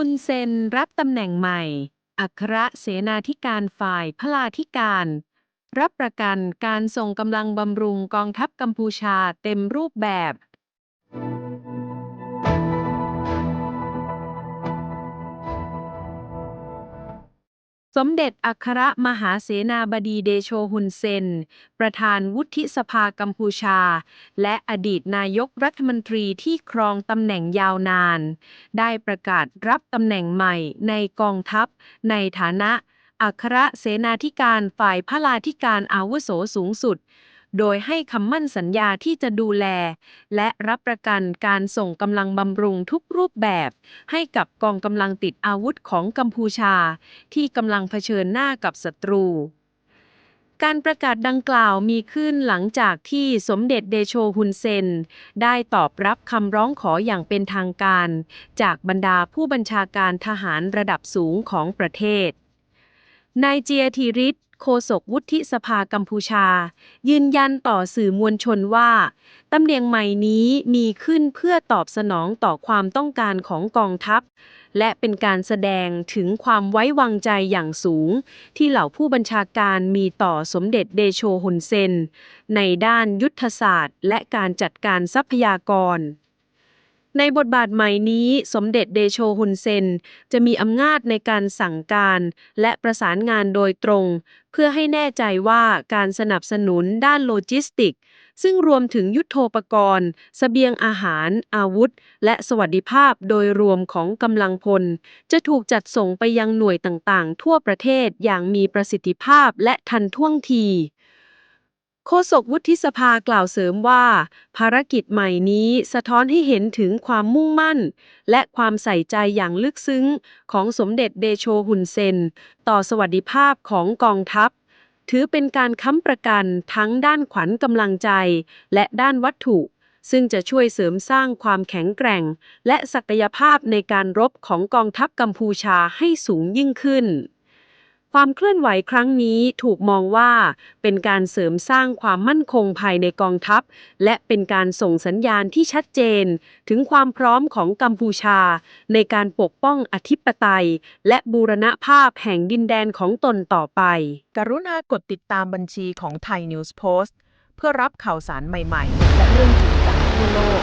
ุนเซนรับตำแหน่งใหม่ อัครเสนาธิการฝ่ายพลาธิการ รับประกันการส่งกำลังบำรุงกองทัพกัมพูชาเต็มรูปแบบ สมเด็จอัครมหาเสนาบดีเดโชฮุนเซน ประธานวุฒิสภากัมพูชา และอดีตนายกรัฐมนตรีที่ครองตำแหน่งยาวนาน ได้ประกาศรับตำแหน่งใหม่ในกองทัพ ในฐานะอัครเสนาธิการฝ่ายพลาธิการอาวุโสสูงสุด โดยให้คำมั่นสัญญาที่จะดูแล และรับประกันการส่งกำลังบำรุงทุกรูปแบบ ให้กับกองกำลังติดอาวุธของกัมพูชา ที่กำลังเผชิญหน้ากับศัตรู การประกาศดังกล่าวมีขึ้นหลังจากที่สมเด็จเดโชฮุนเซน ได้ตอบรับคำร้องขออย่างเป็นทางการ จากบรรดาผู้บัญชาการทหารระดับสูงของประเทศ นายเจียธีริศโฆษกวุฒิสภากัมพูชา ยืนยันต่อสื่อมวลชนว่าตำแหน่งใหม่นี้มีขึ้นเพื่อตอบสนองต่อความต้องการของกองทัพ และเป็นการแสดงถึงความไว้วางใจอย่างสูง ที่เหล่าผู้บัญชาการมีต่อสมเด็จเดโชฮุนเซน ในด้านยุทธศาสตร์ และการจัดการทรัพยากร ในบทบาทใหม่นี้สมเด็จเดโชฮุนเซน จะมีอำนาจในการสั่งการ และประสานงานโดยตรง เพื่อให้แน่ใจว่าการสนับสนุนด้านโลจิสติก ซึ่งรวมถึงยุทโธปกรณ์เสบียงอาหาร อาวุธ และสวัสดิภาพโดยรวมของกำลังพล จะถูกจัดส่งไปยังหน่วยต่างๆ ทั่วประเทศอย่างมีประสิทธิภาพและทันท่วงที โฆษกวุฒิสภากล่าวเสริมว่า ภารกิจใหม่นี้สะท้อนให้เห็นถึงความมุ่งมั่น และความใส่ใจอย่างลึกซึ้ง ของสมเด็จเดโชฮุนเซน ต่อสวัสดิภาพของกองทัพ ถือเป็นการค้ำประกันทั้งด้านขวัญกำลังใจ และด้านวัตถุ ซึ่งจะช่วยเสริมสร้างความแข็งแกร่ง และศักยภาพในการรบของกองทัพกัมพูชาให้สูงยิ่งขึ้น ความเคลื่อนไหวครั้งนี้ถูกมองว่า เป็นการเสริมสร้างความมั่นคงภายในกองทัพ และเป็นการส่งสัญญาณที่ชัดเจน ถึงความพร้อมของกัมพูชา ในการปกป้องอธิปไตย และบูรณภาพแห่งดินแดนของตนต่อไป กรุณากดติดตามบัญชีของไทย News Post เพื่อรับข่าวสารใหม่ๆ และเรื่องจริงจากทั่วโลก